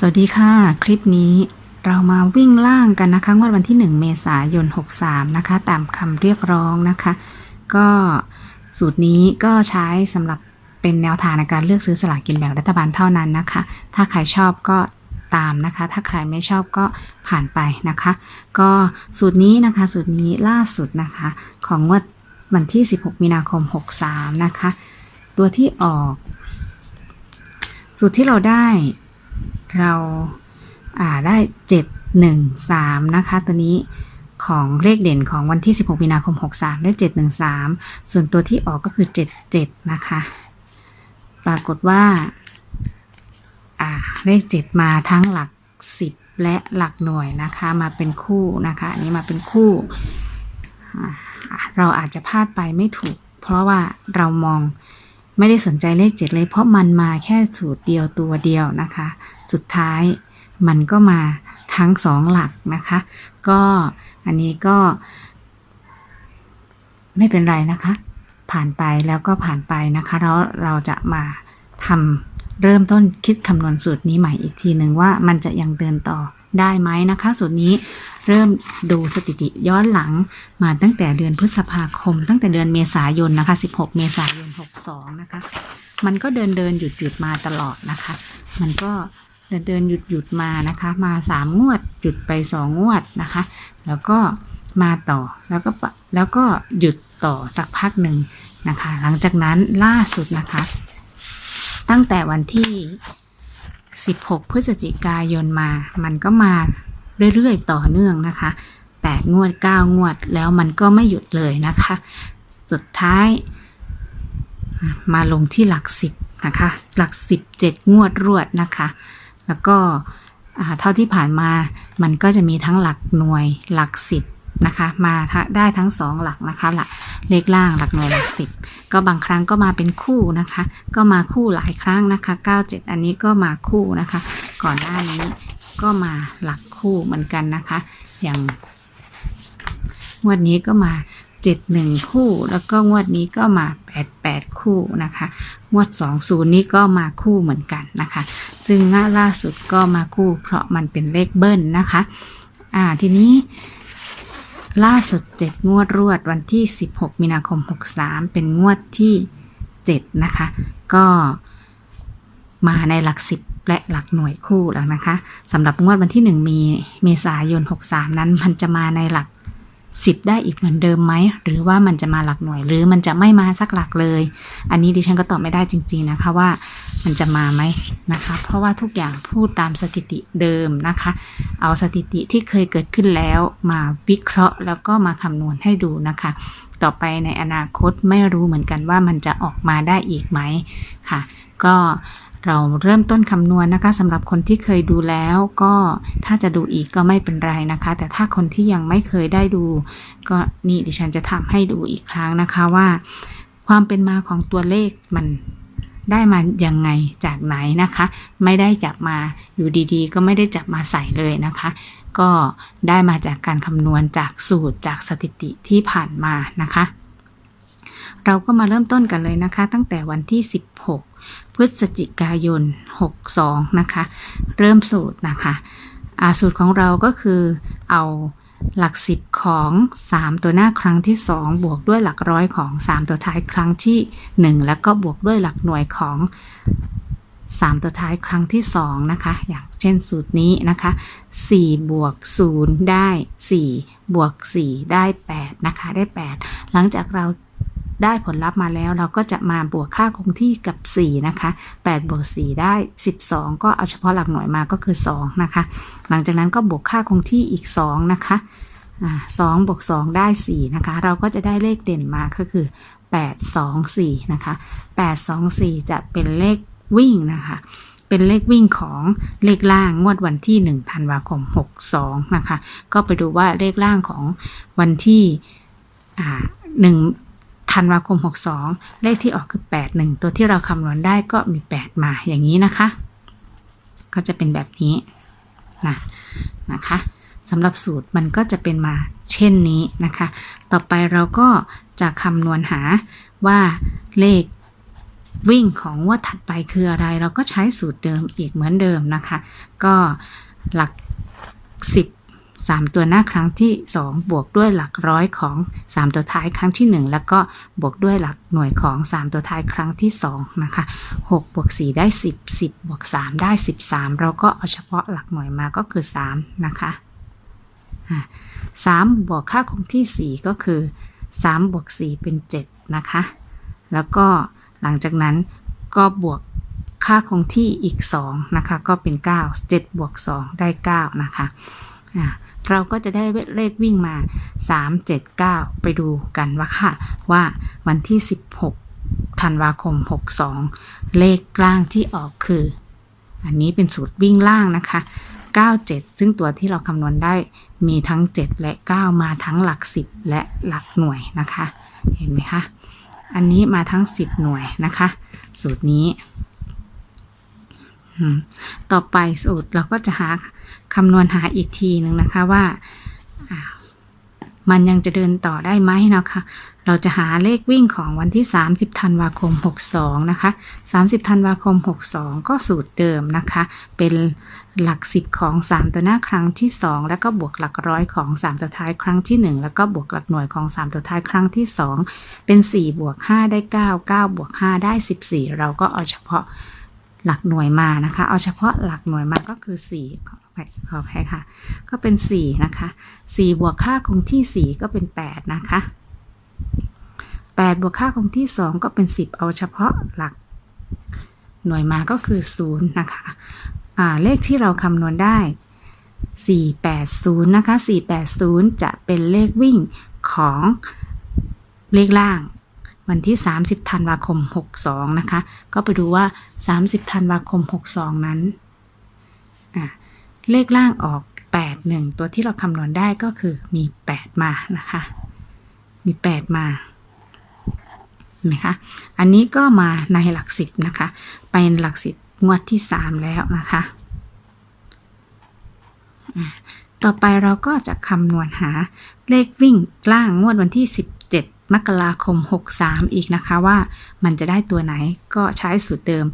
สวัสดีค่ะ คลิปนี้เรามาวิ่งล่างกันนะคะงวดวันที่ 1 เมษายน 63 นะคะ ตามคำเรียกร้องนะคะ ก็สูตรนี้ก็ใช้สำหรับเป็นแนวทางในการเลือกซื้อสลากกินแบ่งรัฐบาลเท่านั้นนะคะ ถ้าใครชอบก็ตามนะคะ ถ้าใครไม่ชอบก็ผ่านไปนะคะ ก็สูตรนี้นะคะ สูตรนี้ล่าสุดนะคะ ของงวดวันที่ 16 มีนาคม 63 นะคะ ตัวที่ออก สูตรที่เราได้ เราได้เจ็ดหนึ่งสามนะคะ ตัวนี้ของเลขเด่นของวันที่ 16 มีนาคม 63 ได้ 713 ส่วนตัวที่ออกก็คือ 77 นะคะ ปรากฏว่าเลข 7 มาทั้งหลัก 10 และหลักหน่วยนะคะ มาเป็นคู่นะคะ อันนี้มาเป็นคู่ เราอาจจะพลาดไปไม่ถูก เพราะว่าเรามองไม่ได้สนใจเลข 7 เลย เพราะมันมาแค่สูตรเดียวตัวเดียวนะคะ สุดท้ายมันก็มาทั้งสองหลักนะคะ ก็อันนี้ก็ ไม่เป็นไรนะคะ ผ่านไปแล้วก็ผ่านไปนะคะ แล้วเราจะมาทำเริ่มต้นคิดคำนวณสูตรนี้ใหม่อีกทีหนึ่งว่ามันจะยังเดินต่อได้ไหมนะคะ สูตรนี้เริ่มดูสถิติย้อนหลังมาตั้งแต่เดือนพฤษภาคม ตั้งแต่เดือนเมษายนนะคะ 16 เมษายน 62 นะคะ มันก็เดินเดินหยุดหยุดมาตลอดนะคะ มันก็ เดินเดินหยุดหยุดมานะคะ มาสามงวดหยุดไปสองงวดนะคะ แล้วก็มาต่อแล้วก็แล้วก็หยุดต่อสักพักหนึ่งนะคะ หลังจากนั้นล่าสุดนะคะ ตั้งแต่วันที่ 16 พฤศจิกายนมา มันก็มาเรื่อยๆต่อเนื่องนะคะ 8 งวด 9 งวดแล้วมันก็ไม่หยุดเลยนะคะ สุดท้าย มาลงที่หลัก10นะคะ หลัก10 7งวดรวดนะคะ แล้วก็เท่าที่ผ่านมามันก็จะมีทั้งหลักหน่วยหลัก10นะคะมาได้ทั้ง2หลักนะคะหลักเลขล่างหลักหน่วยหลัก10ก็บางครั้งก็มาเป็นคู่นะคะ ก็มาคู่หลายครั้งนะคะ 97 อันนี้ก็มาคู่นะคะ ก่อนหน้านี้ก็มาหลักคู่เหมือนกันนะคะ อย่างงวดนี้ก็มา 71 คู่ แล้วก็งวดนี้ก็มา 88 คู่นะคะ งวด 20 นี้ก็มาคู่เหมือนกันนะคะ ซึ่งงวดล่าสุดก็มาคู่ เพราะมันเป็นเลขเบิ้ลนะคะ อ่าทีนี้ล่าสุด 7 งวดรวดวันที่ 16 มีนาคม 63 เป็นงวดที่ 7 นะคะ ก็มาในหลัก 10และหลักหน่วยคู่แล้วนะคะสำหรับงวดวันที่ 1 มีเมษายน 63 นั้น มันจะมาในหลัก 10 ได้อีกเหมือนเดิมไหม หรือว่ามันจะมาหลักหน่วย หรือมันจะไม่มาสักหลักเลย อันนี้ดิฉันก็ตอบไม่ได้จริง ๆนะคะว่ามันจะมาไหมนะคะ เพราะว่าทุกอย่างพูดตามสถิติเดิมนะคะ เอาสถิติที่เคยเกิดขึ้นแล้วมาวิเคราะห์แล้วก็มาคำนวณให้ดูนะคะ ต่อไปในอนาคตไม่รู้เหมือนกันว่ามันจะออกมาได้อีกไหมค่ะ ก็ เราเริ่มต้นคำนวณนะคะสำหรับคนที่เคยดูแล้วก็ถ้าจะดูอีกก็ไม่เป็นไรนะคะ แต่ถ้าคนที่ยังไม่เคยได้ดู ก็นี่ดิฉันจะทำให้ดูอีกครั้งนะคะว่า ความเป็นมาของตัวเลขมันได้มายังไงจากไหนนะคะ ไม่ได้จับมาอยู่ดีๆ ก็ไม่ได้จับมาใส่เลยนะคะ ก็ได้มาจากการคำนวณจากสูตรจากสถิติที่ผ่านมานะคะ เราก็มาเริ่มต้นกันเลยนะคะ ตั้งแต่วันที่ 16 พฤศจิกายน 62 นะคะ เริ่มสูตรนะคะสูตรของเราก็คือเอาหลัก10ของ 3 ตัวหน้าครั้งที่ 2 บวกด้วยหลักร้อยของ 3 ตัวท้ายครั้งที่ 1 แล้วก็บวกด้วยหลักหน่วยของ 3 ตัวท้ายครั้งที่ 2 นะคะ อย่างเช่นสูตรนี้นะคะ 4 บวก 0 ได้ 4 บวก 4 ได้ 8 นะคะ ได้ 8 หลังจากเรา ได้ผลลัพธ์มาแล้วเราก็จะมาบวกค่าคงที่กับ 4 นะคะ 8 บวก 4 ได้ 12 ก็เอาเฉพาะหลักหน่วยมาก็คือ 2 นะคะ หลังจากนั้นก็บวกค่าคงที่อีก 2 นะคะอ่า2บวก2ได้4นะคะ เราก็จะได้เลขเด่นมาก็คือ8 2 4นะคะ8 2 4จะเป็นเลขวิ่งนะคะ เป็นเลขวิ่งของเลขล่างงวดวันที่1ธันวาคม62นะคะ ก็ไปดูว่าเลขล่างของวันที่อ่า1 ธันวาคม 62 เลขที่ออกคือ 81 ตัวที่เราคำนวณได้ก็มี 8 มาอย่างนี้นะคะ ก็จะเป็นแบบนี้นะนะคะสำหรับสูตรมันก็จะเป็นมาเช่นนี้นะคะ ต่อไปเราก็จะคำนวณหาว่าเลขวิ่งของงวดถัดไปคืออะไร เราก็ใช้สูตรเดิมอีกเหมือนเดิมนะคะ ก็หลักสิ บสามตัวหน้าครั้งที่สองบวกด้วยหลักร้อยของสามตัวท้ายครั้งที่หนึ่งแล้วก็บวกด้วยหลักหน่วยของสามตัวท้ายครั้งที่สองนะคะหกบวกสี่ได้สิบสิบบวกสามได้สิบสามเราก็เอาเฉพาะหลักหน่วยมาก็คือสามนะคะอะสามบวกค่าคงที่สี่ก็คือสามบวกสี่เป็นเจ็ดนะคะ แล้วก็หลังจากนั้นก็บวกค่าคงที่อีก 2 นะคะ ก็เป็น 9 7 บวก 2 ได้ 9 นะคะอะ เราก็จะได้เลขวิ่งมา 3 7 9 ไปดูกันว่าค่ะ ว่าวันที่ 16 ธันวาคม 62 เลขกลางที่ออกคือ อันนี้เป็นสูตรวิ่งล่างนะคะ 97 ซึ่งตัวที่เราคำนวณได้มีทั้ง 7 และ 9 มาทั้งหลัก 10 และหลักหน่วยนะคะ เห็นไหมคะ อันนี้มาทั้ง 10 หน่วยนะคะ สูตรนี้ ต่อไปสูตรเราก็จะหาคำนวณหาอีกทีหนึ่งนะคะว่าอ่า มันยังจะเดินต่อได้ไหมนะคะ เราจะหาเลขวิ่งของวันที่ 30ธันวาคม 62 นะคะ 30ธันวาคม 62 ก็สูตรเดิมนะคะ เป็นหลัก 10 ของ 3 ตัวหน้าครั้งที่ 2 แล้วก็บวกหลักร้อยของ 3 ตัวท้ายครั้งที่ 1 แล้วก็บวกหลักหน่วยของ 3 ตัวท้ายครั้งที่ 2 เป็น 4 บวก 5 ได้ 9 9 บวก 5 ได้ 14 เราก็เอาเฉพาะ หลักหน่วยมานะคะ เอาเฉพาะหลักหน่วยมาก็คือ 4 ขอไปขออภัยค่ะ ก็เป็น 4 นะคะ 4 บวกค่าคงที่ 4 ก็เป็น 8 นะคะ 8 บวกค่าคงที่ 2 ก็เป็น 10 เอาเฉพาะหลักหน่วยมาก็คือ 0 นะคะเลขที่เราคำนวณได้ 480 นะคะ 480 จะเป็นเลขวิ่งของเลขล่าง วันที่ 30 ธันวาคม 62 นะคะ ก็ไปดูว่า 30 ธันวาคม 62 นั้น เลขล่างออก 81 ตัวที่เราคำนวณได้ก็คือมี 8 มานะคะ มี 8 มาเห็นไหมคะอันนี้ก็มาในหลัก10นะคะ เป็นหลัก10งวดที่ 3 แล้วนะคะอะต่อไปเราก็จะคำนวณหาเลขวิ่งล่างงวดวันที่ 17 มกราคม 63 อีกนะคะว่ามันจะได้ตัวไหนก็ใช้สูตรเดิม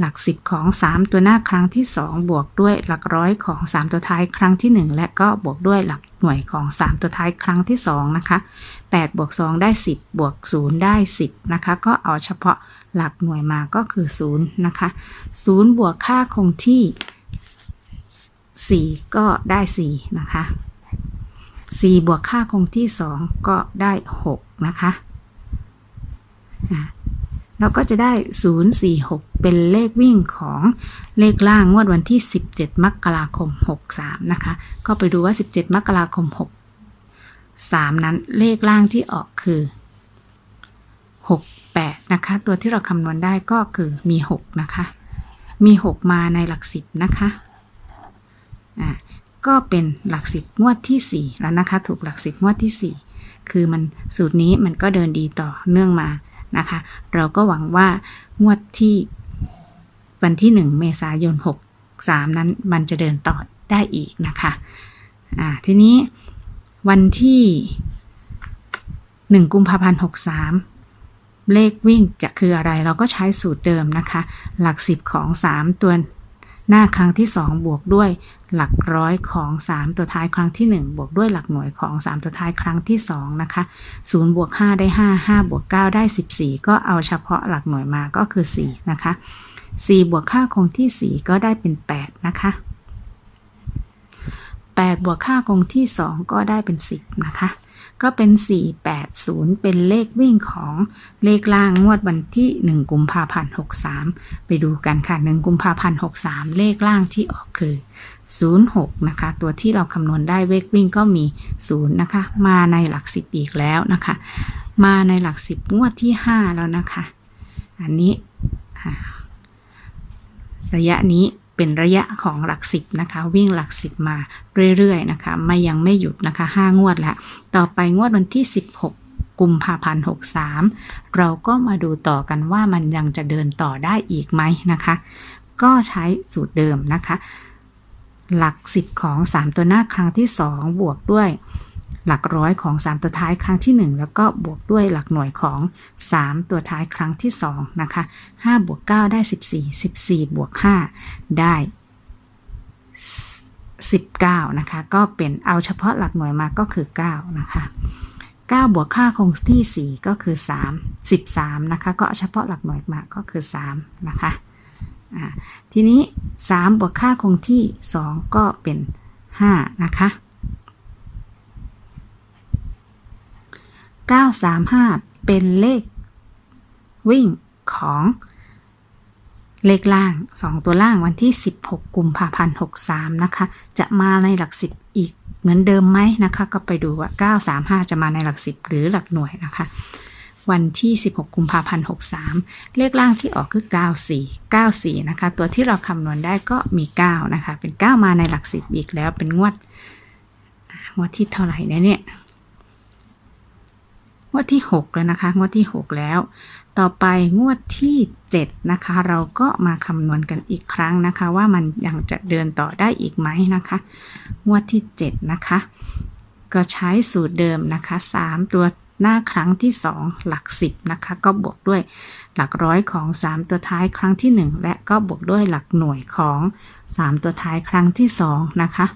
หลัก 10 ของ 3 ตัวหน้าครั้งที่ 2 บวกด้วยหลักร้อยของ 3 ตัวท้ายครั้งที่ 1 และก็บวกด้วยหลักหน่วยของ 3 ตัวท้ายครั้งที่ 2 นะคะ 8 บวก 2 ได้ 10 บวก 0 ได้ 10 นะคะ ก็เอาเฉพาะหลักหน่วยมาก็คือ 0 นะคะ 0 บวกค่าคงที่ 4 ก็ได้ 4 นะคะ 4 บวกค่าคงที่ 2 ก็ได้ 6 นะคะ เราก็จะได้ 046 เป็นเลขวิ่งของเลขล่างงวดวันที่ 17 มกราคม 63 นะคะ ก็ไปดูว่า 17 มกราคม 63 นั้นเลขล่างที่ออกคือ 68 นะคะ ตัวที่เราคำนวณได้ก็คือมี 6 นะคะ มี 6 มาในหลัก 10 นะคะ ก็เป็นหลัก10งวดที่ 4 แล้วนะคะ ถูกหลัก10งวดที่ 4 คือมันสูตรนี้มันก็เดินดีต่อเนื่องมานะคะ เราก็หวังว่างวดที่วันที่ 1 เมษายน 63 นั้นมันจะเดินต่อได้อีกนะคะอ่าทีนี้วันที่ 1 กุมภาพันธ์ 63 เลขวิ่งจะคืออะไรเราก็ใช้สูตรเดิมนะคะ หลัก 10 ของ 3 ตัว หน้าครั้งที่ 2 บวกด้วยหลักร้อยของ 3 ตัวท้ายครั้งที่ 1 บวกด้วยหลักหน่วยของ 3 ตัวท้ายครั้งที่ 2 นะคะ0บวก5ได้ 5 5บวก9ได้ 14 ก็เอาเฉพาะหลักหน่วยมาก็คือ 4 นะคะ 4 บวกค่าคงที่ 4 ก็ได้เป็น 8 นะคะ 8 บวกค่าคงที่ 2 ก็ได้เป็น 10 นะคะ ก็เป็น 480 เป็นเลขวิ่งของเลขล่างงวดวันที่ 1 กุมภาพันธ์ 63 ไปดูกันค่ะ 1 กุมภาพันธ์ 63 เลขล่างที่ออกคือ 06 นะคะ ตัวที่เราคำนวณได้เลขวิ่งก็มี 0 นะคะ มาในหลัก 10 อีกแล้วนะคะ มาในหลัก 10 งวดที่ 5 แล้วนะคะ อันนี้ระยะนี้ เป็นระยะของหลักสิบนะคะ วิ่งหลักสิบมาเรื่อยๆนะคะไม่ยังไม่หยุดนะคะห้างวดแล้วต่อไปงวดวันที่ 16 กุมภาพันธ์63 เราก็มาดูต่อกันว่ามันยังจะเดินต่อได้อีกไหมนะคะ ก็ใช้สูตรเดิมนะคะ หลัก 10 ของ 3 ตัวหน้าครั้งที่ 2 บวกด้วย หลักร้อยของ 3 ตัวท้ายครั้งที่ 1 แล้วก็บวกด้วยหลักหน่วยของ 3 ตัวท้ายครั้งที่2นะคะ5บวก9ได้ 14 14 บวก 5 ได้ 19 นะคะ ก็เป็นเอาเฉพาะหลักหน่วยมาก็คือ 9 นะคะ9บวกค่าคงที่ 4 ก็คือ 3 13 นะคะ ก็เฉพาะหลักหน่วยมาก็คือ 3 นะคะทีนี้ 3 บวกค่าคงที่ 2 ก็เป็น 5 นะคะ 935 เป็นเลข วิ่งของเลขล่าง 2 ตัวล่างวันที่ 16 กุมภาพันธ์ 63 นะคะ จะมาในหลัก 10 อีกเหมือนเดิมไหมนะคะ ก็ไปดูว่า 935 จะมาในหลัก 10 หรือหลักหน่วยนะคะ วันที่ 16 กุมภาพันธ์ 63 เลขล่างที่ออกคือ 94 94 นะคะ ตัวที่เราคำนวณได้ก็มี 9 นะคะ เป็น 9 มาในหลัก 10 อีกแล้วเป็นงวด งวดที่เท่าไหร่นะเนี่ย งวดที่ 6 แล้วนะคะ งวดที่ 6 แล้ว ต่อไปงวดที่ 7 นะคะ เราก็มาคำนวณกันอีกครั้งนะคะ ว่ามันยังจะเดินต่อได้อีกไหมนะคะ งวดที่ 7 นะคะ ก็ใช้สูตรเดิมนะคะ 3 ตัวหน้าครั้งที่ 2 หลัก 10 นะคะ ก็บวกด้วยหลักร้อยของ 3 ตัวท้ายครั้งที่ 1 และก็บวกด้วยหลักหน่วยของ 3 ตัวท้ายครั้งที่ 2 นะคะ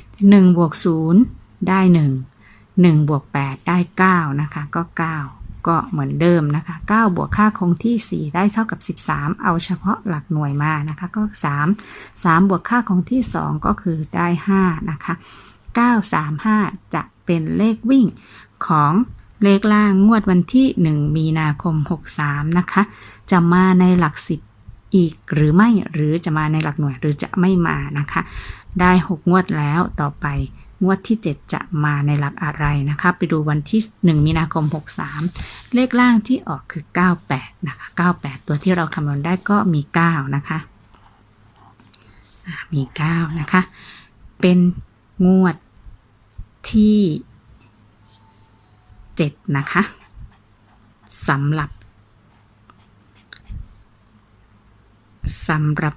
1บวก0ได้ 1 1บวก8ได้9นะคะก็ 9 ก็เหมือนเดิมนะคะ9บวกค่าคงที่ 4 ได้เท่ากับ 13 เอาเฉพาะหลักหน่วยมานะคะก็ 3 3 บวกค่าคงที่ 2 ก็คือได้5นะคะ935 จะเป็นเลขวิ่งของเลขล่างงวดวันที่ 1 มีนาคม 63 นะคะ จะมาในหลัก 10 อีกหรือไม่หรือจะมาในหลักหน่วยหรือจะไม่มานะคะ ได้ 6 งวดแล้วต่อไป งวดที่ 7 จะมาในหลักอะไรนะคะ ไปดูวันที่ 1 มีนาคม 63 เลขล่างที่ออกคือ 98 นะคะ 98 ตัวที่เราคำนวณได้ก็มี 9 นะคะ มี 9 นะคะ เป็นงวดที่ 7 นะคะสำหรับสำหรับ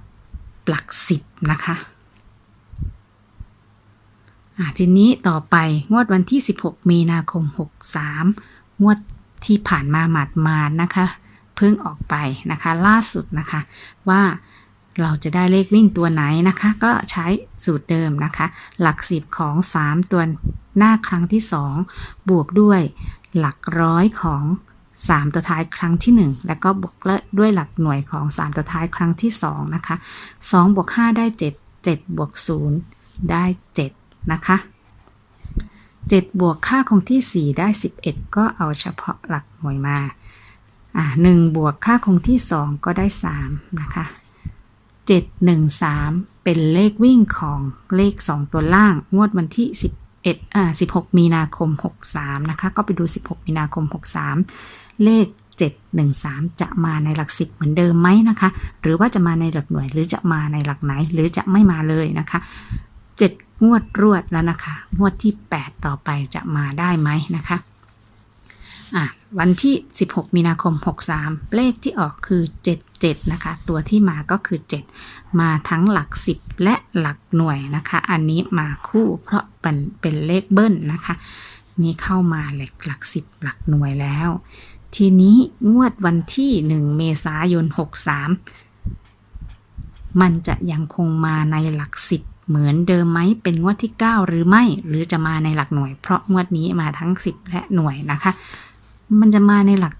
หลัก10นะคะ ทีนี้ต่อไปงวดวันที่ 16 มีนาคม 63 งวดที่ผ่านมาหมาดมาดนะคะ เพิ่งออกไปนะคะ ล่าสุดนะคะ ว่าเราจะได้เลขวิ่งตัวไหนนะคะ ก็ใช้สูตรเดิมนะคะ หลักสิบของ 3 ตัวหน้าครั้งที่ 2 บวกด้วยหลักร้อยของ 3 ตัวท้ายครั้งที่ 1 แล้วก็บวกด้วยหลักหน่วยของ 3 ตัวท้ายครั้งที่ 2 นะคะ 2 บวก 5 ได้ 7 7 บวก 0 ได้ 7 นะคะ 7 บวกค่าคงที่ 4 ได้ 11 ก็เอาเฉพาะหลักหน่วยมาอ่า1บวกค่าคงที่ 2 ก็ได้ 3 นะคะ 713 เป็นเลขวิ่งของเลข 2 ตัวล่าง งวดวันที่ 11อ่า16 มีนาคม 63 นะคะ ก็ไปดู 16 มีนาคม 63 เลข713 จะมาในหลัก10เหมือนเดิมไหมนะคะ หรือว่าจะมาในหลักหน่วย หรือจะมาในหลักไหน หรือจะไม่มาเลยนะคะ 7 งวดรวดแล้วนะคะ งวดที่ 8 ต่อไปจะมาได้ไหมนะคะอะวันที่ 16 มีนาคม 63 เลขที่ออกคือ 77 นะคะ ตัวที่มาก็คือ 7 มาทั้งหลัก 10 และหลักหน่วยนะคะ อันนี้มาคู่เพราะเป็นเป็นเลขเบิ้ลนะคะ นี่เข้ามาหลักหลัก 10 หลักหน่วยแล้ว ทีนี้งวดวันที่ 1 เมษายน 63 มันจะยังคงมาในหลัก 10 เหมือนเดิมไหมเป็นงวดที่ 9 หรือไม่ หรือจะมาในหลักหน่วย เพราะงวดนี้มาทั้ง 10 และหน่วยนะคะ มันจะมาในหลัก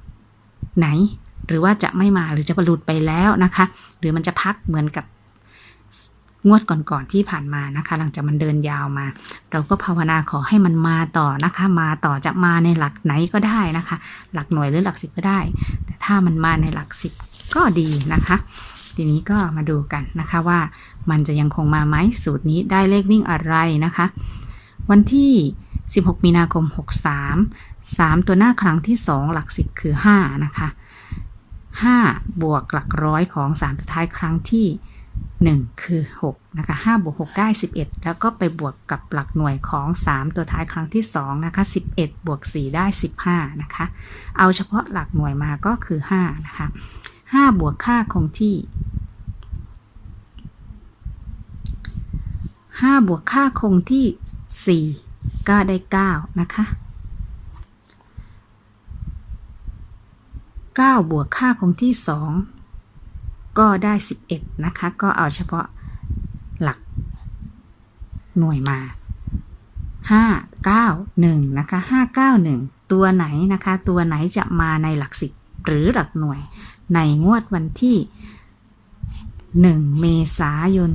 ไหน หรือว่าจะไม่มาหรือจะประหลุดไปแล้วนะคะ หรือมันจะพักเหมือนกับงวดก่อนๆที่ผ่านมานะคะ หลังจากมันเดินยาวมา เราก็ภาวนาขอให้มันมาต่อนะคะ มาต่อจะมาในหลักไหนก็ได้นะคะ หลักหน่วยหรือหลักสิบก็ได้ แต่ถ้ามันมาในหลักสิบก็ดีนะคะ ทีนี้ก็มาดูกันนะคะว่ามันจะยังคงมาไหมสูตรนี้ได้เลขวิ่งอะไรนะคะ วันที่ 16 มีนาคม 63 3 ตัวหน้าครั้งที่ 2 หลัก 10 คือ 5 นะคะ 5 บวกหลักร้อยของ 3 ตัวท้ายครั้งที่ 1 คือ 6 นะคะ 5 บวก 6 ได้ 11 แล้วก็ไปบวกกับหลักหน่วยของ 3 ตัวท้ายครั้งที่ 2 นะคะ 11 บวก 4 ได้ 15 นะคะ เอาเฉพาะหลักหน่วยมาก็คือ 5 นะคะ 5 บวกค่าคงที่ 5 บวกค่าคงที่ 4 ก็ได้เก้านะคะเก้าบวกค่าคงที่สองก็ได้สิบเอ็ดนะคะ ก็เอาเฉพาะหลักหน่วยมาห้าเก้าหนึ่งนะคะห้าเก้าหนึ่งตัวไหนนะคะ ตัวไหนจะมาในหลักสิบหรือหลักหน่วยในงวดวันที่ 1 เมษายน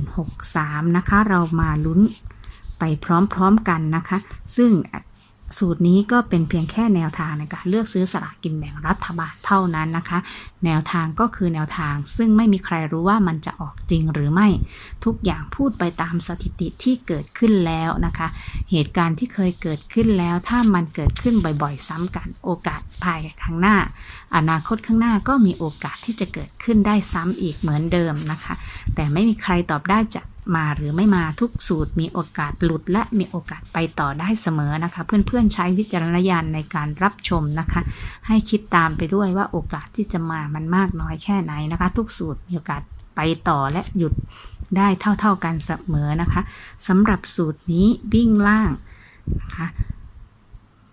63 นะคะ เรามาลุ้นไปพร้อมๆกันนะคะ ซึ่ง สูตรนี้ก็เป็นเพียงแค่แนวทางในการเลือกซื้อสลากกินแบ่งรัฐบาลเท่านั้นนะคะ แนวทางก็คือแนวทางซึ่งไม่มีใครรู้ว่ามันจะออกจริงหรือไม่ ทุกอย่างพูดไปตามสถิติที่เกิดขึ้นแล้วนะคะ เหตุการณ์ที่เคยเกิดขึ้นแล้ว ถ้ามันเกิดขึ้นบ่อยๆ ซ้ำกันโอกาสภายข้างหน้า อนาคตข้างหน้าก็มีโอกาสที่จะเกิดขึ้นได้ซ้ำอีกเหมือนเดิมนะคะ แต่ไม่มีใครตอบได้จะ มาหรือไม่มาทุกสูตรมีโอกาสหลุดและมีโอกาสไปต่อได้เสมอนะคะ เพื่อนๆใช้วิจารณญาณในการรับชมนะคะ ให้คิดตามไปด้วยว่าโอกาสที่จะมามันมากน้อยแค่ไหนนะคะ ทุกสูตรมีโอกาสไปต่อและหยุดได้เท่า ๆกันเสมอนะคะสำหรับสูตรนี้วิ่งล่างนะคะ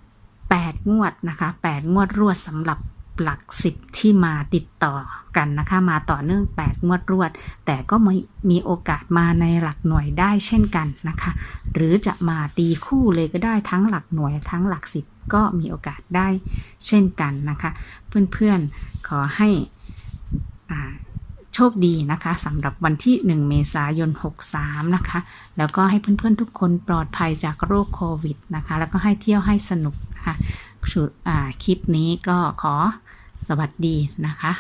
8งวดนะคะ8งวดรวดสำหรับหลักสิบที่มาติดต่อกันนะคะมาต่อเนื่อง 8 งวดรวด แต่ก็มีมีโอกาสมาในหลักหน่วยได้เช่นกันนะคะ หรือจะมาตีคู่เลยก็ได้ทั้งหลักหน่วยทั้งหลักสิบก็มีโอกาสได้เช่นกันนะคะ เพื่อนๆขอให้อ่าโชคดีนะคะสำหรับวันที่ 1 เมษายน 63 นะคะ แล้วก็ให้เพื่อนๆทุกคนปลอดภัยจากโรคโควิดนะคะ แล้วก็ให้เที่ยวให้สนุกนะคะชุดอ่าคลิปนี้ก็ขอสวัสดีนะคะ